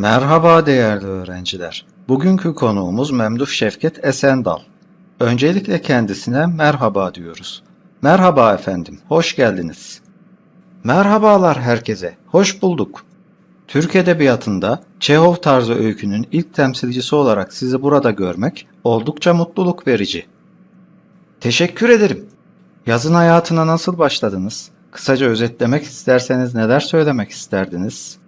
Merhaba değerli öğrenciler. Bugünkü konuğumuz Memduh Şevket Esendal. Öncelikle kendisine merhaba diyoruz. Merhaba efendim, hoş geldiniz. Merhabalar herkese, hoş bulduk. Türk Edebiyatı'nda Çehov tarzı öykünün ilk temsilcisi olarak sizi burada görmek oldukça mutluluk verici. Teşekkür ederim. Yazın hayatına nasıl başladınız? Kısaca özetlemek isterseniz neler söylemek isterdiniz?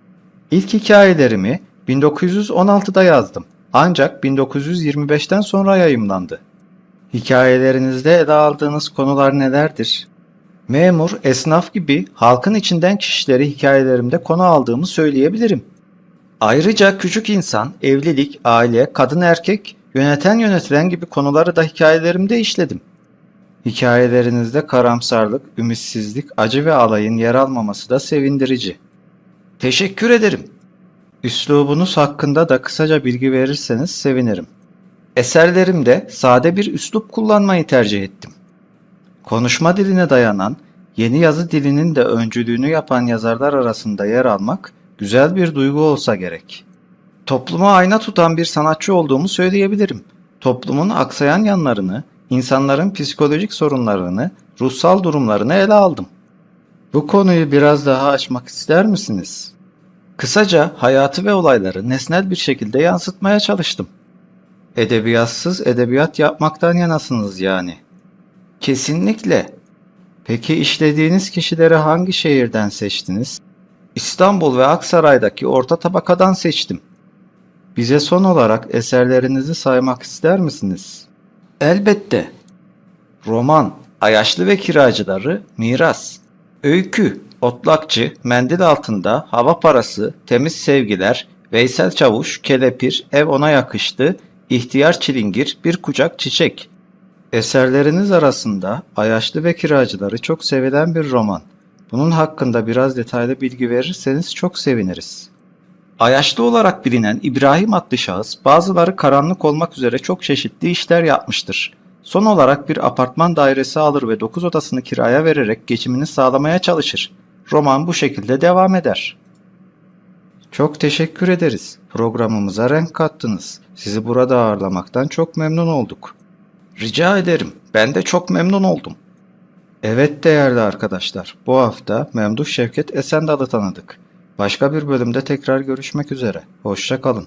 İlk hikayelerimi 1916'da yazdım. Ancak 1925'ten sonra yayımlandı. Hikayelerinizde ele aldığınız konular nelerdir? Memur, esnaf gibi halkın içinden kişileri hikayelerimde konu aldığımı söyleyebilirim. Ayrıca küçük insan, evlilik, aile, kadın erkek, yöneten yönetilen gibi konuları da hikayelerimde işledim. Hikayelerinizde karamsarlık, ümitsizlik, acı ve alayın yer almaması da sevindirici. Teşekkür ederim. Üslubunuz hakkında da kısaca bilgi verirseniz sevinirim. Eserlerimde sade bir üslup kullanmayı tercih ettim. Konuşma diline dayanan, yeni yazı dilinin de öncülüğünü yapan yazarlar arasında yer almak güzel bir duygu olsa gerek. Topluma ayna tutan bir sanatçı olduğumu söyleyebilirim. Toplumun aksayan yanlarını, insanların psikolojik sorunlarını, ruhsal durumlarını ele aldım. Bu konuyu biraz daha açmak ister misiniz? Kısaca hayatı ve olayları nesnel bir şekilde yansıtmaya çalıştım. Edebiyatsız edebiyat yapmaktan yanasınız yani. Kesinlikle. Peki işlediğiniz kişileri hangi şehirden seçtiniz? İstanbul ve Aksaray'daki orta tabakadan seçtim. Bize son olarak eserlerinizi saymak ister misiniz? Elbette. Roman, Ayaşlı ve Kiracıları, Miras. Öykü, Otlakçı, Mendil Altında, Hava Parası, Temiz Sevgiler, Veysel Çavuş, Kelepir, Ev Ona Yakıştı, İhtiyar Çilingir, Bir Kucak Çiçek. Eserleriniz arasında Ayaşlı ve Kiracıları çok sevilen bir roman. Bunun hakkında biraz detaylı bilgi verirseniz çok seviniriz. Ayaşlı olarak bilinen İbrahim adlı şahıs bazıları karanlık olmak üzere çok çeşitli işler yapmıştır. Son olarak bir apartman dairesi alır ve 9 odasını kiraya vererek geçimini sağlamaya çalışır. Roman bu şekilde devam eder. Çok teşekkür ederiz. Programımıza renk kattınız. Sizi burada ağırlamaktan çok memnun olduk. Rica ederim. Ben de çok memnun oldum. Evet değerli arkadaşlar. Bu hafta Memduh Şevket Esendal'ı tanıdık. Başka bir bölümde tekrar görüşmek üzere. Hoşça kalın.